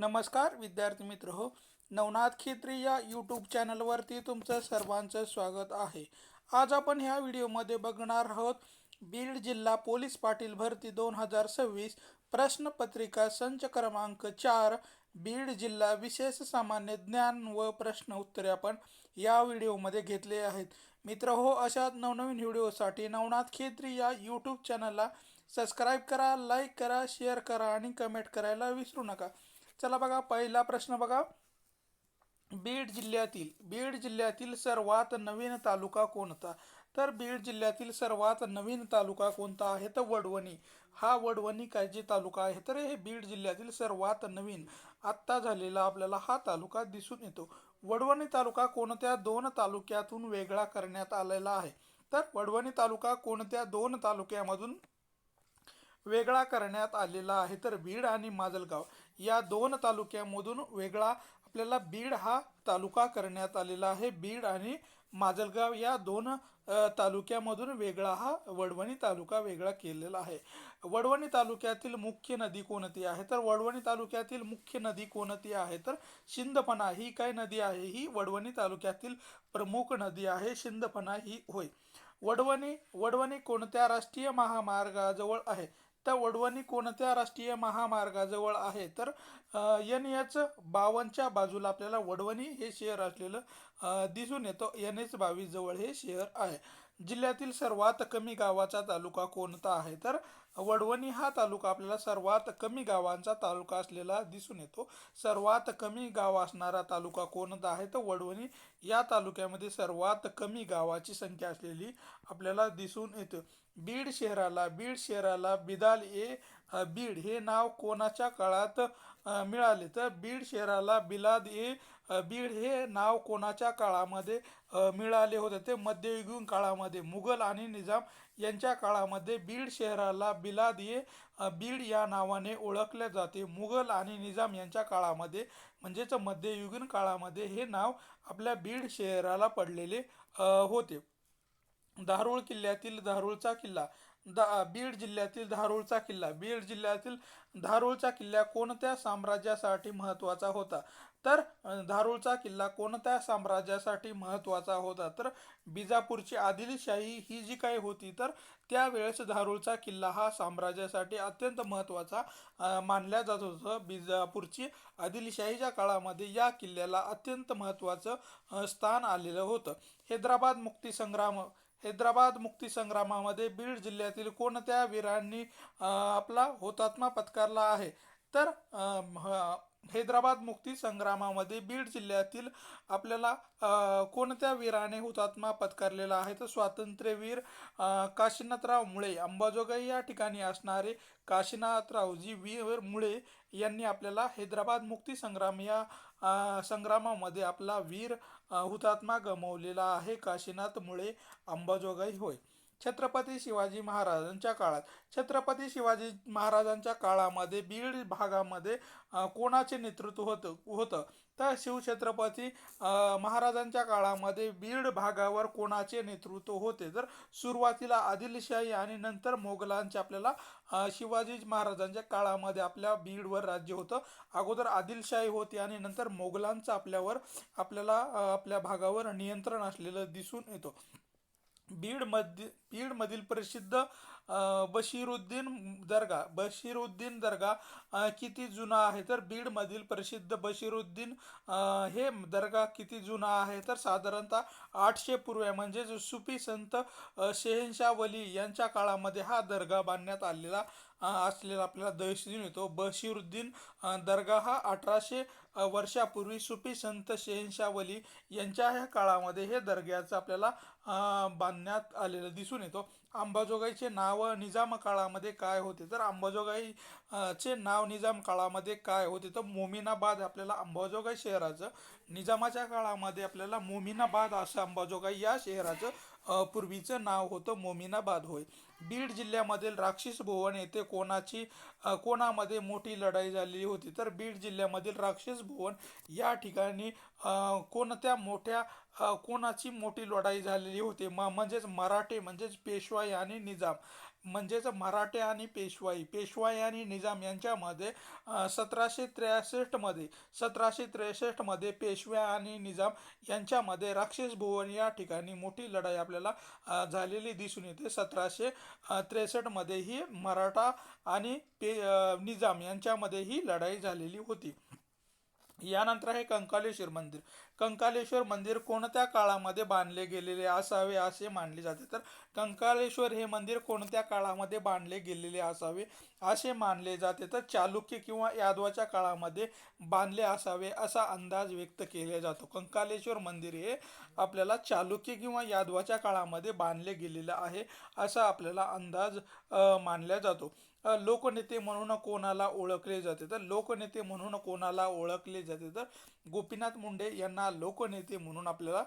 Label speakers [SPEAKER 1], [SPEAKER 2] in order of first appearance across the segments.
[SPEAKER 1] नमस्कार विद्यार्थी मित्र हो नवनाथ खेत्री या यूट्यूब चॅनलवरती तुमचं सर्वांचं स्वागत आहे. आज आपण ह्या व्हिडिओमध्ये बघणार आहोत बीड जिल्हा पोलीस पाटील भरती दोन हजार सव्वीस प्रश्नपत्रिका संच क्रमांक चार बीड जिल्हा विशेष सामान्य ज्ञान व प्रश्न उत्तरे आपण या व्हिडिओमध्ये घेतले आहेत. मित्र हो अशा नवनवीन व्हिडिओसाठी नवनाथ खेत्री या यूट्यूब चॅनलला सबस्क्राईब करा लाईक करा शेअर करा आणि कमेंट करायला विसरू नका. चला बघा पहिला प्रश्न बघा. बीड जिल्ह्यातील बीड जिल्ह्यातील सर्वात नवीन तालुका कोणता? तर बीड जिल्ह्यातील सर्वात नवीन तालुका कोणता आहे? तर वडवणी. हा वडवणी काय जे तालुका आहे? तर हे बीड जिल्ह्यातील सर्वात नवीन आत्ता झालेला आपल्याला हा तालुका दिसून येतो. वडवणी तालुका कोणत्या दोन तालुक्यातून वेगळा करण्यात आलेला आहे? तर वडवणी तालुका कोणत्या दोन तालुक्यामधून वेगळा करण्यात आलेला आहे? तर बीड आणि माजलगाव. या दोन तालुक्यामधून वेगळा आपल्याला बीड हा तालुका करण्यात आलेला आहे. बीड आणि माजलगाव या दोन तालुक्यामधून वेगळा हा वडवणी तालुका वेगळा केलेला आहे. वडवणी तालुक्यातील मुख्य नदी कोणती आहे? तर वडवणी तालुक्यातील मुख्य नदी कोणती आहे? तर शिंदपणा ही काय नदी आहे? ही वडवणी तालुक्यातील प्रमुख नदी आहे. शिंदपणा ही होय. वडवणी वडवणी कोणत्या राष्ट्रीय महामार्गाजवळ आहे? त्या वडवणी कोणत्या राष्ट्रीय महामार्गाजवळ आहे? तर एन एच बावनच्या बाजूला आपल्याला वडवणी हे शहर असलेलं दिसून येतं. एन एच बावीस जवळ हे शहर आहे. जिल्ह्यातील सर्वात कमी गावाचा तालुका कोणता आहे? तर वडवणी हा तालुका आपल्याला सर्वात कमी गावांचा तालुका असलेला दिसून येतो. सर्वात कमी गाव असणारा तालुका कोणता आहे? तर वडवणी या तालुक्यामध्ये सर्वात कमी गावाची संख्या असलेली आपल्याला दिसून येते. बीड शहराला बीड शहराला बिदाल ए बीड हे नाव कोणाच्या काळात मिळाले? तर बीड शहराला बिलाद ए बीड हे नाव कोणाच्या काळामध्ये मिळाले होते? ते मध्ययुगीन काळामध्ये मुघल आणि निजाम यांच्या काळामध्ये बीड शहराला बिलादिये बीड या नावाने ओळखले जाते. मुघल आणि निजाम यांच्या काळामध्ये म्हणजेच मध्ययुगीन काळामध्ये हे नाव आपल्या बीड शहराला पडलेले होते. धारूळ किल्ल्यातील धारूळचा किल्ला दा बीड जिल्ह्यातील धारूळचा किल्ला. बीड जिल्ह्यातील धारूळचा किल्ला कोणत्या साम्राज्यासाठी महत्त्वाचा होता? तर धारूळचा किल्ला कोणत्या साम्राज्यासाठी महत्त्वाचा होता? तर बिजापूरची आदिलशाही ही जी काही होती तर त्यावेळेस धारूळचा किल्ला हा साम्राज्यासाठी अत्यंत महत्त्वाचा मानल्या जात होतं. बिजापूरची आदिलशाहीच्या काळामध्ये या किल्ल्याला अत्यंत महत्त्वाचं स्थान आलेलं होतं. हैदराबाद मुक्तीसंग्राम हैदराबाद मुक्तीसंग्रामामध्ये बीड जिल्ह्यातील कोणत्या वीरांनी आपला हुतात्मा पत्कारला आहे? तर ह- हैदराबाद मुक्ती संग्रामामध्ये बीड जिल्ह्यातील आपल्याला कोणत्या वीराने हुतात्मा पत्कारलेला आहे? तर स्वातंत्र्यवीर काशीनाथराव मुळे अंबाजोगाई या ठिकाणी असणारे काशीनाथरावजी वीर मुळे यांनी आपल्याला हैदराबाद मुक्ती संग्राम या संग्रामामध्ये आपला वीर हुतात्मा गमावलेला आहे. काशीनाथ मुळे अंबाजोगाई होय. छत्रपती शिवाजी महाराजांच्या काळात. छत्रपती शिवाजी महाराजांच्या काळामध्ये बीड भागामध्ये कोणाचे नेतृत्व होतं होतं? तर शिवछत्रपती महाराजांच्या काळामध्ये बीड भागावर कोणाचे नेतृत्व होते? तर सुरुवातीला आदिलशाही आणि नंतर मोगलांचे आपल्याला शिवाजी महाराजांच्या काळामध्ये आपल्या बीडवर राज्य होतं. अगोदर आदिलशाही होती आणि नंतर मोगलांचं आपल्यावर आपल्याला आपल्या भागावर नियंत्रण असलेलं दिसून येतो. बीडमध्ये बीडमधील प्रसिद्ध बशीरुद्दीन दर्गा बशीरुद्दीन दर्गा किती जुना आहे? तर बीडमधील प्रसिद्ध बशीरुद्दीन हे दर्गा किती जुना आहे? तर साधारणतः आठशे पूर्व म्हणजेच सुफी संत शेहनशाह वली यांच्या काळामध्ये हा दर्गा बांधण्यात आलेला असलेला आपल्याला दिसून येतो. बशीरुद्दीन दर्गा हा अठराशे वर्षापूर्वी सुफी संत शहेनशाह यांच्या ह्या काळामध्ये हे दर्ग्याचं आपल्याला बांधण्यात आलेलं दिसून येतो. अंबाजोगाईचे नाव निजाम काळामध्ये काय होते? तर अंबाजोगाई चे नाव निजाम काळामध्ये काय होते? तर मोमिनाबाद आपल्याला अंबाजोगाई शहराचं निजामाच्या काळामध्ये आपल्याला मोमिनाबाद असं अंबाजोगाई या शहराचं पूर्वीचं नाव होतं मोमिनाबाद होय. बीड जिल्ह्यामधील राक्षस भुवन येथे कोणाची कोणामध्ये मोठी लढाई झालेली होती? तर बीड जिल्ह्यामधील राक्षस भुवन या ठिकाणी कोणत्या मोठ्या कोणाची मोठी लढाई झालेली होती? म म्हणजेच मराठे म्हणजेच पेशवाई आणि निजाम. म्हणजेच मराठे आणि पेशवाई. पेशवाई आणि निजाम यांच्यामध्ये सतराशे त्रेसष्टमध्ये सतराशे त्रेसष्टमध्ये पेशव्या आणि निजाम यांच्यामध्ये राक्षस भुवन या ठिकाणी मोठी लढाई आपल्याला झालेली दिसून येते. सतराशे त्रेसष्टमध्ये ही मराठा आणि पे निजाम यांच्यामध्ये ही लढाई झालेली होती. यानंतर आहे कंकालेश्वर मंदिर. कंकालेश्वर मंदिर कोणत्या काळामध्ये बांधले गेलेले असावे असे मानले जाते? तर कंकालेश्वर हे मंदिर कोणत्या काळामध्ये बांधले गेलेले असावे असे मानले जाते? तर चालुक्य किंवा यादवाच्या काळामध्ये बांधले असावे असा अंदाज व्यक्त केला जातो. कंकालेश्वर मंदिर हे आपल्याला चालुक्य किंवा यादवाच्या काळामध्ये बांधले गेलेलं आहे असा आपल्याला अंदाज मानला जातो. लोकनेते म्हणून कोणाला ओळखले जाते? तर लोकनेते म्हणून कोणाला ओळखले जाते? तर गोपीनाथ मुंडे यांना लोकनेते म्हणून आपल्याला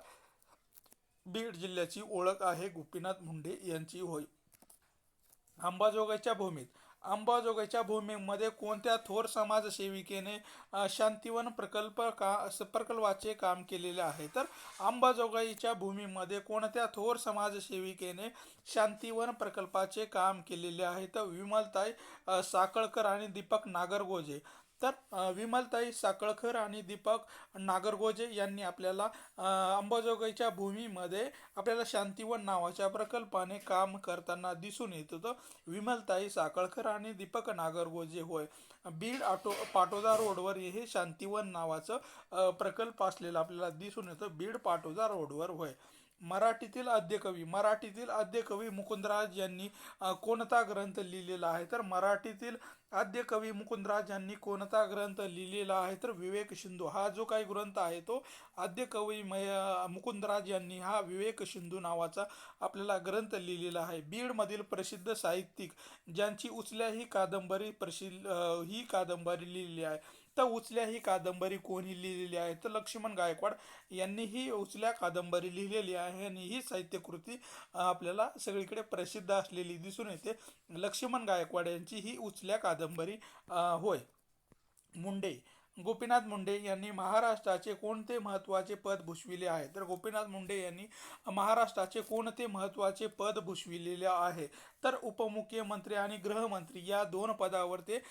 [SPEAKER 1] बीड जिल्ह्याची ओळख आहे गोपीनाथ मुंडे यांची होय. अंबाजोगाईच्या भूमीत अंबाजोगाईच्या भूमीमध्ये कोणत्या थोर समाजसेविकेने शांतीवन शांतिवन प्रकल्प का प्रकल्पाचे काम केलेले आहे? तर अंबाजोगाईच्या भूमीमध्ये कोणत्या थोर समाजसेविकेने शांतिवन प्रकल्पाचे काम केलेले आहे? तर विमलताई साकळकर आणि दीपक नागरगोजे. तर विमलताई साकळकर आणि दीपक नागरगोजे यांनी आपल्याला अंबाजोगाईच्या भूमीमध्ये आपल्याला शांतीवन नावाच्या प्रकल्पाने काम करताना दिसून येत होतं. विमलताई साकळकर आणि दीपक नागरगोजे होय. बीड आटो पाटोदा रोडवर हे शांतीवन नावाचं प्रकल्प असलेलं आपल्याला दिसून येतं. बीड पाटोदा रोडवर होय. मराठीतील आद्यकवी मराठीतील आद्यकवी मुकुंदराज यांनी कोणता ग्रंथ लिहिलेला आहे? तर मराठीतील आद्यकवी मुकुंदराज यांनी कोणता ग्रंथ लिहिलेला आहे? तर विवेक सिंधू हा जो काही ग्रंथ आहे तो आद्यकवी मय मुकुंदराज यांनी हा विवेक सिंधू नावाचा आपल्याला ग्रंथ लिहिलेला आहे. बीडमधील प्रसिद्ध साहित्यिक ज्यांची उचल्या ही कादंबरी प्रसिद्ध ही कादंबरी लिहिली आहे. तर उचल्या ही कादंबरी कोणी लिहिलेली आहे? तर लक्ष्मण गायकवाड यांनी ही उचल्या कादंबरी लिहिलेली आहे आणि ही साहित्यकृती आपल्याला सगळीकडे प्रसिद्ध असलेली दिसून येते. लक्ष्मण गायकवाड यांची ही उचल्या कादंबरी होय. मुंडे गोपीनाथ मुंडे यांनी महाराष्ट्राचे कोणते महत्त्वाचे पद भूषविले आहे? तर गोपीनाथ मुंडे यांनी महाराष्ट्राचे कोणते महत्त्वाचे पद भूषविलेले आहे? तर उपमुख्यमंत्री आणि गृहमंत्री या दोन पदावर ते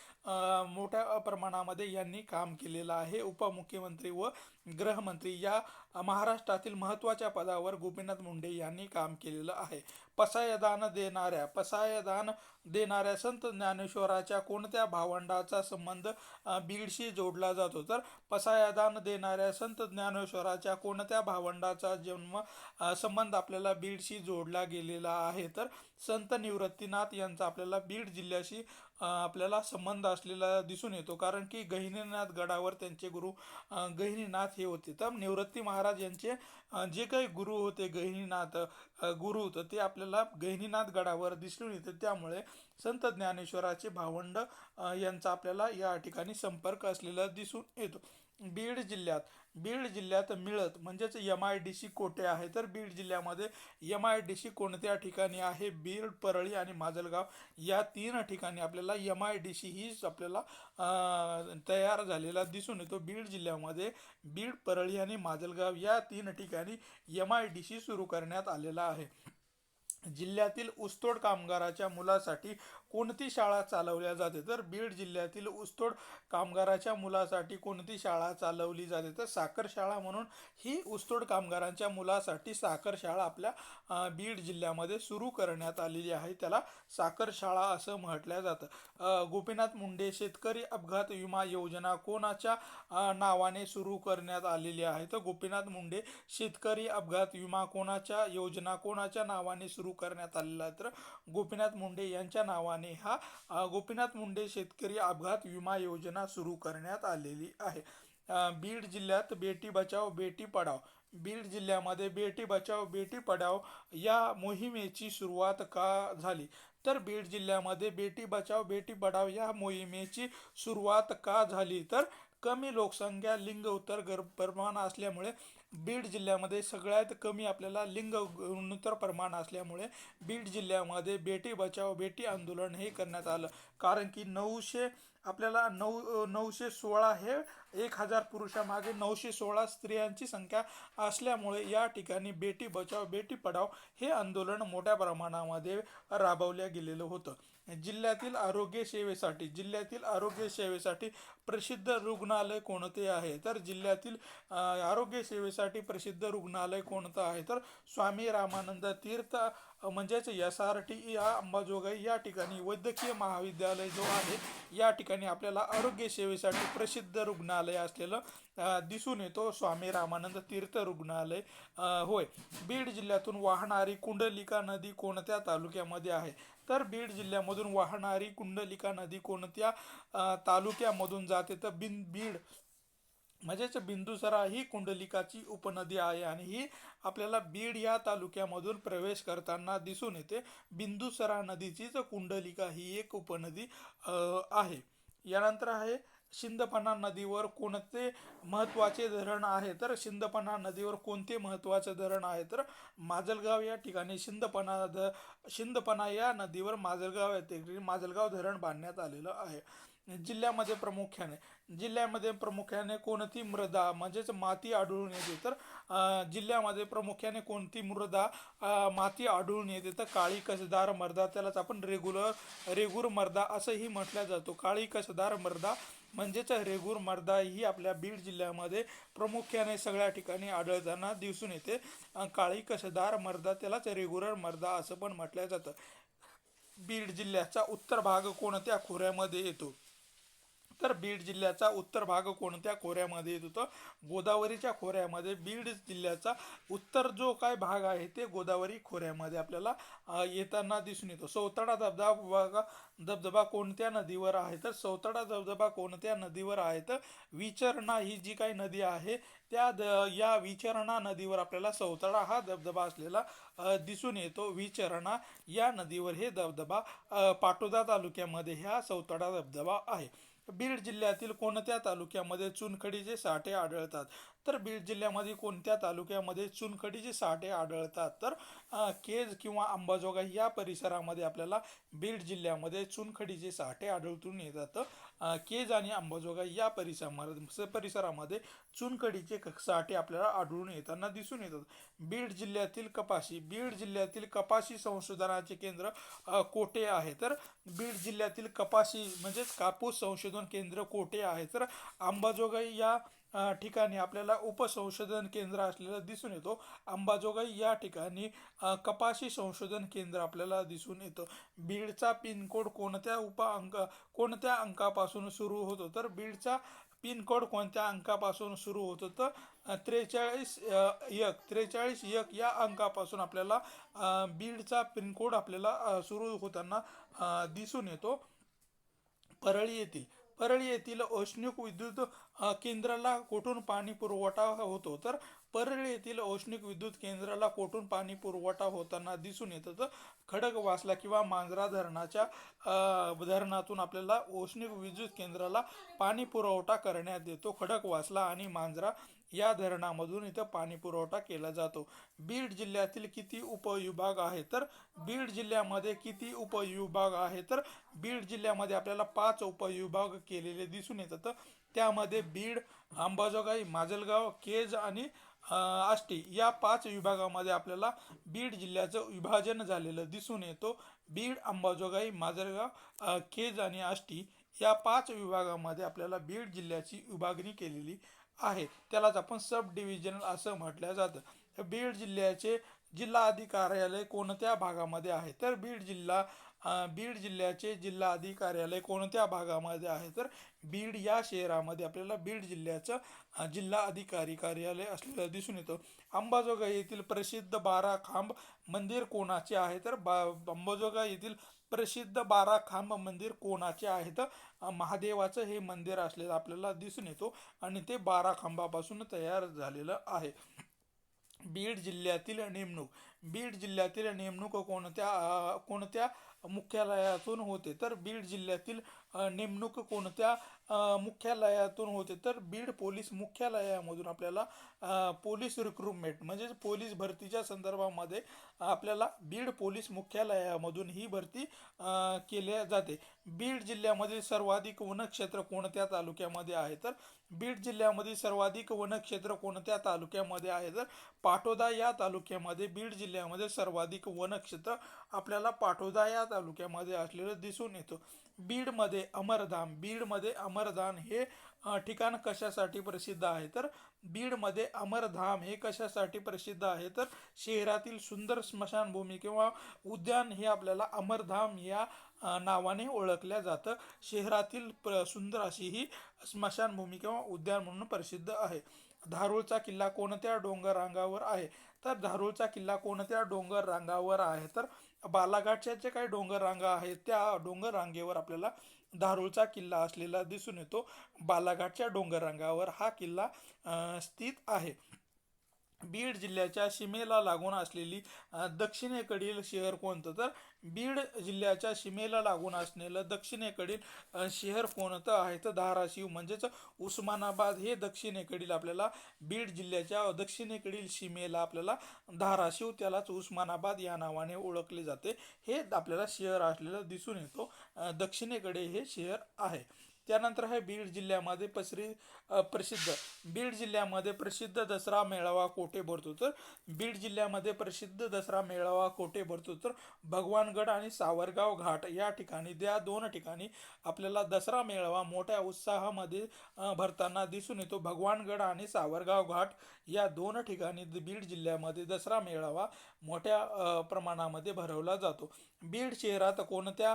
[SPEAKER 1] मोठ्या प्रमाणामध्ये यांनी काम केलेलं आहे. उपमुख्यमंत्री व गृहमंत्री या महाराष्ट्रातील महत्त्वाच्या पदावर गोपीनाथ मुंडे यांनी काम केलेलं आहे. पसायदान देणाऱ्या पसायदान देणाऱ्या संत ज्ञानेश्वराच्या कोणत्या भावंडाचा संबंध बीडशी जोडला जातो? तर पसायदान देणाऱ्या संत ज्ञानेश्वराच्या कोणत्या भावंडाचा जन्म संबंध आपल्याला बीडशी जोडला गेलेला आहे? तर संत निवृत्त निवृत्तीनाथ यांचा आपल्याला बीड जिल्ह्याशी आपल्याला संबंध असलेला दिसून येतो. कारण की गहिनीनाथ गडावर त्यांचे गुरु गहिनीनाथ हे होते. तर निवृत्ती महाराज यांचे जे काही गुरु होते गहिनीनाथ गुरु तर ते आपल्याला गहिनीनाथ गडावर दिसून येते. त्यामुळे संत ज्ञानेश्वराचे भावंड यांचा आपल्याला या ठिकाणी संपर्क असलेला दिसून येतो. बीड जिल्ह्यात बीड जिल्ह्यात मिळत म्हणजेच एम आय डी सी कोठे आहे. तर बीड जिल्ह्यामध्ये एम आय डी सी कोणत्या ठिकाणी आहे? बीड परळी आणि माजलगाव या तीन ठिकाणी आपल्याला एम आय डी सी ही आपल्याला तयार झालेला दिसून येतो. बीड जिल्ह्यामध्ये बीड परळी आणि माजलगाव या तीन ठिकाणी एम आय डी सी सुरू करण्यात आलेला आहे. जिल्ह्यातील ऊसतोड कामगाराच्या मुलासाठी कोणती शाळा चालवल्या जाते? तर बीड जिल्ह्यातील ऊसतोड कामगाराच्या मुलासाठी कोणती शाळा चालवली जाते? तर साखर शाळा म्हणून ही ऊसतोड कामगारांच्या मुलासाठी साखर शाळा आपल्या बीड जिल्ह्यामध्ये सुरू करण्यात आलेली आहे. त्याला साखर शाळा असं म्हटलं जातं. गोपीनाथ मुंडे शेतकरी अपघात विमा योजना कोणाच्या नावाने सुरू करण्यात आलेली आहे? तर गोपीनाथ मुंडे शेतकरी अपघात विमा कोणाच्या योजना कोणाच्या नावाने सुरू करण्यात आलेला आहे? तर गोपीनाथ मुंडे यांच्या नावाने हा गोपीनाथ मुंडे शेतकरी अपघात विमा योजना सुरू करण्यात आलेली आहे. बीड जिल्ह्यात बेटी बचाव बेटी पढाव बीड जिल्ह्यामध्ये बेटी बचाव बेटी पढाव या मोहिमेची सुरुवात का झाली? तर बीड जिल्ह्यामध्ये बेटी बचाव बेटी पढाव या मोहिमेची सुरुवात का झाली? तर कमी लोकसंख्या लिंग उत्तर गर्भ प्रमाण असल्यामुळे बीड जिल्ह्यामध्ये सगळ्यात कमी आपल्याला लिंग गुणोत्तर प्रमाण असल्यामुळे बीड जिल्ह्यामध्ये बेटी बचाव बेटी आंदोलन हे करण्यात आलं. कारण की नऊशे आपल्याला नऊ नऊशे सोळा हे एक हजार पुरुषामागे नऊशे सोळा स्त्रियांची संख्या असल्यामुळे या ठिकाणी बेटी बचाव बेटी पढाव हे आंदोलन मोठ्या प्रमाणामध्ये राबवल्या गेलेलं होतं. जिल्ह्यातील आरोग्य सेवेसाठी जिल्ह्यातील आरोग्य सेवेसाठी प्रसिद्ध रुग्णालय कोणते आहे? तर जिल्ह्यातील आरोग्य सेवेसाठी प्रसिद्ध रुग्णालय कोणतं आहे? तर स्वामी रामानंद तीर्थ म्हणजेच एस आर टी या अंबाजोगाई या ठिकाणी वैद्यकीय महाविद्यालय जो आहे या ठिकाणी आपल्याला आरोग्य सेवेसाठी प्रसिद्ध रुग्णालय असलेलं दिसून येतो. स्वामी रामानंद तीर्थ रुग्णालय. होय. बीड जिल्ह्यातून वाहणारी कुंडलिका नदी कोणत्या तालुक्यामध्ये आहे? तर बीड जिल्ह्यामधून वाहणारी कुंडलिका नदी कोणत्या तालुक्यामधून जाते? तर बिन बीड म्हणजेच बिंदुसरा ही कुंडलिकाची उपनदी आहे आणि ही आपल्याला बीड या तालुक्यामधून प्रवेश करताना दिसून येते. बिंदुसरा नदीचीच कुंडलिका ही एक उपनदी आहे. यानंतर आहे शिंदपणा नदीवर कोणते महत्त्वाचे धरण आहे? तर शिंदपणा नदीवर कोणते महत्त्वाचे धरण आहे? तर माजलगाव या ठिकाणी शिंदपणा ध शिंदपणा या नदीवर माजलगाव येथे माजलगाव धरण बांधण्यात आलेलं आहे. जिल्ह्यामध्ये प्रामुख्याने जिल्ह्यामध्ये प्रामुख्याने कोणती मृदा म्हणजेच माती आढळून येते? तर जिल्ह्यामध्ये प्रामुख्याने कोणती मृदा माती आढळून येते? तर काळी कसदार मृदा त्यालाच आपण रेग्युलर रेगुर मृदा असंही म्हटल्या जातो. काळी कसदार मृदा म्हणजेच रेगूर मर्दा ही आपल्या बीड जिल्ह्यामध्ये प्रामुख्याने सगळ्या ठिकाणी आढळताना दिसून येते. काळी कसदार मर्दा त्यालाच रेगुलर मर्दा असं पण म्हटलं जातं. बीड जिल्ह्याचा उत्तर भाग कोणत्या खोऱ्यामध्ये येतो? तर बीड जिल्ह्याचा उत्तर भाग कोणत्या खोऱ्यामध्ये येत होतं? गोदावरीच्या खोऱ्यामध्ये बीड जिल्ह्याचा उत्तर जो काय भाग आहे ते गोदावरी खोऱ्यामध्ये आपल्याला येताना दिसून येतो. सौताडा धबधबा धबधबा कोणत्या नदीवर आहे? तर सौताडा धबधबा कोणत्या नदीवर आहे? तर विचरणा ही जी काही नदी आहे त्या द या विचरणा नदीवर आपल्याला सौताडा हा धबधबा असलेला दिसून येतो. विचरणा या नदीवर हे धबधबा पाटोदा तालुक्यामध्ये ह्या सौताडा धबधबा आहे. बीड जिल्ह्यातील कोणत्या तालुक्यामध्ये चुनखडीचे साठे आढळतात? तर बीड जिल्ह्यामध्ये कोणत्या तालुक्यामध्ये चुनखडीचे साठे आढळतात? तर केज किंवा अंबाजोगाई या परिसरामध्ये आपल्याला बीड जिल्ह्यामध्ये चुनखडीचे साठे आढळून येतात. केज आणि अंबाजोगाई या परिसरामध्ये परिसरामध्ये चुनखडीचे क- साठे आपल्याला आढळून येताना दिसून येतात. बीड जिल्ह्यातील कपाशी बीड जिल्ह्यातील कपाशी संशोधनाचे केंद्र कोठे आहे? तर बीड जिल्ह्यातील कपाशी म्हणजेच कापूस संशोधन केंद्र कोठे आहे? तर अंबाजोगाई या ठिकाणी आपल्याला उपसंशोधन केंद्र असलेलं दिसून येतो. अंबाजोगाई या ठिकाणी कपाशी संशोधन केंद्र आपल्याला दिसून येतं. बीडचा पिनकोड कोणत्या उप अंक कोणत्या अंकापासून सुरू होतो? तर बीडचा पिनकोड कोणत्या अंकापासून सुरू होतो? तर त्रेचाळीस एक त्रेचाळीस एक या अंकापासून आपल्याला बीडचा पिनकोड आपल्याला सुरू होताना दिसून येतो. परळी येथील परळी येथील औष्णिक विद्युत केंद्राला कोठून पाणी पुरवठा होतो? तर परळी येथील औष्णिक विद्युत केंद्राला कोठून पाणी पुरवठा होताना दिसून येतं? तर खडकवासला किंवा मांजरा धरणाच्या धरणातून आपल्याला औष्णिक विद्युत केंद्राला पाणी पुरवठा करण्यात येतो. खडकवासला आणि मांजरा या धरणामधून इथं पाणी पुरवठा केला जातो. बीड जिल्ह्यातील किती उपविभाग आहे? तर बीड जिल्ह्यामध्ये किती उपविभाग आहे? तर बीड जिल्ह्यामध्ये आपल्याला पाच उपविभाग केलेले दिसून येतात. त्यामध्ये बीड अंबाजोगाई माजलगाव केज आणि आष्टी या पाच विभागामध्ये आपल्याला बीड जिल्ह्याचं विभाजन झालेलं दिसून येतो. बीड अंबाजोगाई माजलगाव केज आणि आष्टी या पाच विभागामध्ये आपल्याला बीड जिल्ह्याची विभागणी केलेली आहे. त्यालाच आपण सब डिव्हिजनल असं म्हटलं जातं. बीड जिल्ह्याचे जिल्हा अधिकार्यालय कोणत्या भागामध्ये आहे? तर बीड जिल्हा बीड जिल्ह्याचे जिल्हा अधिकार्यालय कोणत्या भागामध्ये आहे? तर बीड या शहरामध्ये आपल्याला बीड जिल्ह्याचं जिल्हा अधिकारी कार्यालय असलेलं दिसून येतं. अंबाजोगाई येथील प्रसिद्ध बारा खांब मंदिर कोणाचे आहे? तर बा अंबाजोगाई येथील प्रसिद्ध बारा खांब मंदिर कोणाचे आहे? तर महादेवाचं हे मंदिर असलेलं आपल्याला दिसून येतो आणि ते बारा खांबापासून तयार झालेलं आहे. बीड जिल्ह्यातील नेमणूक. बीड जिल्ह्यातील नेमणूक कोणत्या कोणत्या मुख्यालयातून होते? तर बीड जिल्ह्यातील नेमणूक कोणत्या मुख्यालयातून होते. तर बीड पोलीस मुख्यालयामधून आपल्याला पोलीस रिक्रुटमेंट म्हणजे पोलीस भरतीच्या संदर्भामध्ये आपल्याला बीड पोलीस मुख्यालयामधून ही भरती केल्या जाते. बीड जिल्ह्यामधील सर्वाधिक वनक्षेत्र कोणत्या तालुक्यामध्ये आहे? तर बीड जिल्ह्यामधील सर्वाधिक वनक्षेत्र कोणत्या तालुक्यामध्ये आहे? तर पाटोदा या तालुक्यामध्ये बीड जिल्ह्यामध्ये सर्वाधिक वनक्षेत्र आपल्याला पाटोदा या तालुक्यामध्ये असलेलं दिसून येतं. बीडमध्ये अमरधाम बीडमध्ये अमरधाम हे ठिकाण कशासाठी प्रसिद्ध आहे? तर बीडमध्ये अमरधाम हे कशासाठी प्रसिद्ध आहे? तर शहरातील सुंदर स्मशानभूमी किंवा उद्यान हे आपल्याला अमरधाम या नावाने ओळखल्या जातं. शहरातील प्र सुंदर अशी ही स्मशानभूमी किंवा उद्यान म्हणून प्रसिद्ध आहे. धारूळचा किल्ला कोणत्या डोंगर रांगावर आहे? तर धारूळचा किल्ला कोणत्या डोंगर रांगावर आहे? तर बालाघाटच्या जे काही डोंगर रांगा आहेत त्या डोंगर रांगेवर आपल्याला धारूळचा किल्ला असलेला दिसून येतो. बालाघाटच्या डोंगररांगावर हा किल्ला स्थित आहे. बीड जिल्ह्याच्या सीमेला लागून असलेली दक्षिणेकडील शहर कोणतं? तर बीड जिल्ह्याच्या सीमेला लागून असलेलं दक्षिणेकडील शहर कोणतं आहे? तर धाराशिव म्हणजेच उस्मानाबाद हे दक्षिणेकडील आपल्याला बीड जिल्ह्याच्या दक्षिणेकडील सीमेला आपल्याला धाराशिव त्यालाच उस्मानाबाद या नावाने ओळखले जाते. हे आपल्याला शहर असलेलं दिसून येतो. दक्षिणेकडे हे शहर आहे. त्यानंतर आहे बीड जिल्ह्यामध्ये पसरी प्रसिद्ध. बीड जिल्ह्यामध्ये प्रसिद्ध दसरा मेळावा कोठे भरतो? तर बीड जिल्ह्यामध्ये प्रसिद्ध दसरा मेळावा कोठे भरतो? तर भगवानगड आणि सावरगाव घाट या ठिकाणी त्या दोन ठिकाणी आपल्याला दसरा मेळावा मोठ्या उत्साहामध्ये भरताना दिसून येतो. भगवानगड आणि सावरगाव घाट या दोन ठिकाणी द- बीड जिल्ह्यामध्ये दसरा मेळावा मोठ्या प्रमाणामध्ये भरवला जातो. बीड शहरात कोणत्या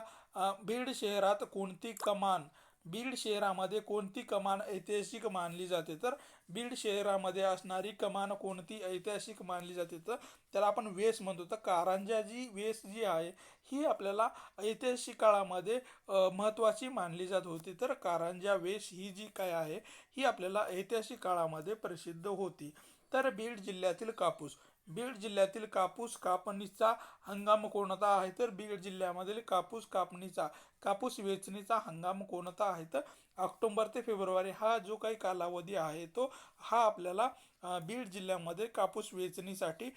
[SPEAKER 1] बीड शहरात कोणती कमान बीड शहरामध्ये कोणती कमान ऐतिहासिक मानली जाते? तर बीड शहरामध्ये असणारी कमान कोणती ऐतिहासिक मानली जाते? तर त्याला आपण वेस म्हणतो. तर कारंजा जी वेस जी आहे ही आपल्याला ऐतिहासिक काळामध्ये महत्त्वाची मानली जात होती. तर कारंजा वेस ही जी काय आहे ही आपल्याला ऐतिहासिक काळामध्ये प्रसिद्ध होती. तर बीड जिल्ह्यातील कापूस. बीड जिल्ह्यातील कापूस कापणीचा हंगाम कोणता आहे तर बीड जिल्ह्यामधील कापूस कापणीचा कापूस वेचणीचा हंगाम कोणता आहे तर ऑक्टोंबर ते फेब्रुवारी हा जो काही कालावधी आहे तो हा आपल्याला बीड जिल्ह्यामध्ये कापूस वेचणीसाठी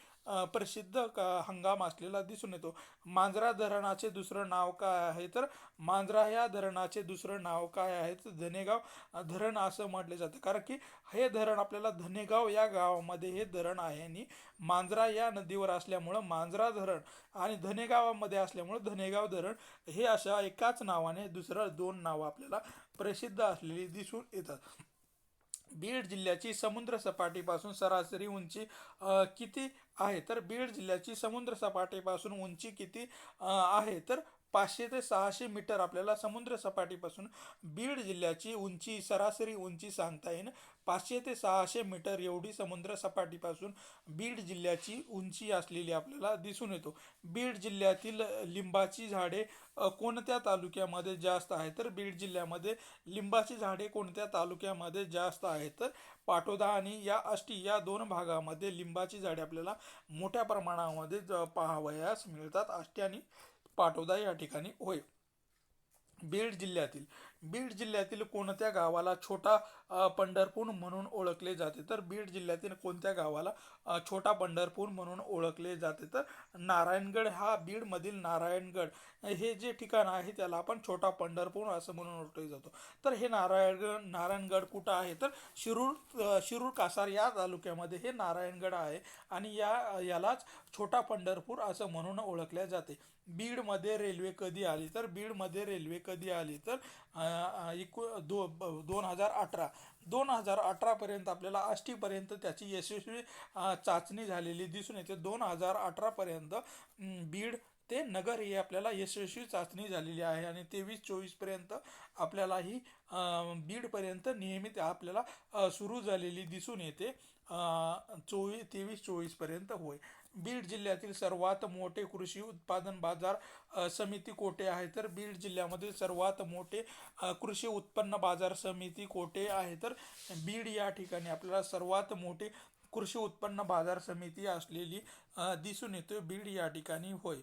[SPEAKER 1] प्रसिद्ध क हंगाम असलेला दिसून येतो. मांजरा धरणाचे दुसरं नाव काय आहे तर मांजरा या धरणाचे दुसरं नाव काय आहे तर धनेगाव धरण असं म्हटले जातं. कारण की हे धरण आपल्याला धनेगाव या गावामध्ये हे धरण आहे आणि मांजरा या नदीवर असल्यामुळं मांजरा धरण आणि धनेगावामध्ये असल्यामुळं धनेगाव धरण हे अशा एकाच नावाने दुसरं दोन नावं आपल्याला प्रसिद्ध असलेली दिसून येतात. बीड जिल्ह्याची समुद्र सपाटीपासून सरासरी उंची किती आहे? तर बीड जिल्ह्याची समुद्र सपाटीपासून उंची किती आहे? तर पाचशे ते सहाशे मीटर आपल्याला समुद्र सपाटीपासून बीड जिल्ह्याची उंची सरासरी उंची सांगता येईल पाचशे ते सहाशे मीटर एवढी समुद्र सपाटीपासून बीड जिल्ह्याची उंची असलेली आपल्याला दिसून येतो. बीड जिल्ह्यातील लिंबाची झाडे कोणत्या तालुक्यामध्ये जास्त आहे तर बीड जिल्ह्यामध्ये लिंबाची झाडे कोणत्या तालुक्यामध्ये जास्त आहेत? तर पाटोदा आणि या अष्टी या दोन भागामध्ये लिंबाची झाडे आपल्याला मोठ्या प्रमाणामध्ये पाहावयास मिळतात. अष्टी आणि पाटोदा या ठिकाणी होय. बीड जिल्ह्यातील बीड जिल्ह्यातील कोणत्या गावाला छोटा पंढरपूर म्हणून ओळखले जाते? तर बीड जिल्ह्यातील कोणत्या गावाला छोटा पंढरपूर म्हणून ओळखले जाते? तर नारायणगड हा बीडमधील नारायणगड. हे जे ठिकाण आहे त्याला आपण छोटा पंढरपूर असं म्हणून ओळखले जातो. तर हे नारायणगड नारायणगड कुठं आहे? तर शिरूर शिरूर कासार या तालुक्यामध्ये हे नारायणगड आहे आणि या यालाच छोटा पंढरपूर असं म्हणून ओळखले जाते. बीडमध्ये रेल्वे कधी आली? तर बीडमध्ये रेल्वे कधी आली? तर एकू दो ब- दोन हजार अठरा. दोन हजार अठरापर्यंत आपल्याला आष्टीपर्यंत त्याची यशस्वी चाचणी झालेली दिसून येते. दोन हजार अठरापर्यंत बीड ते नगर ही आपल्याला यशस्वी चाचणी झालेली आहे आणि तेवीस चोवीसपर्यंत आपल्याला ही बीडपर्यंत नियमित आपल्याला सुरू झालेली दिसून येते. चोवीस तेवीस चोवीसपर्यंत होय. बीड जिल्ह्यातील सर्वात मोठे कृषी उत्पादन बाजार समिती कोठे आहे? तर बीड जिल्ह्यामधील सर्वात मोठे कृषी उत्पन्न बाजार समिती कोठे आहे? तर बीड या ठिकाणी आपल्याला सर्वात मोठे कृषी उत्पन्न बाजार समिती असलेली दिसून येते बीड या ठिकाणी होय.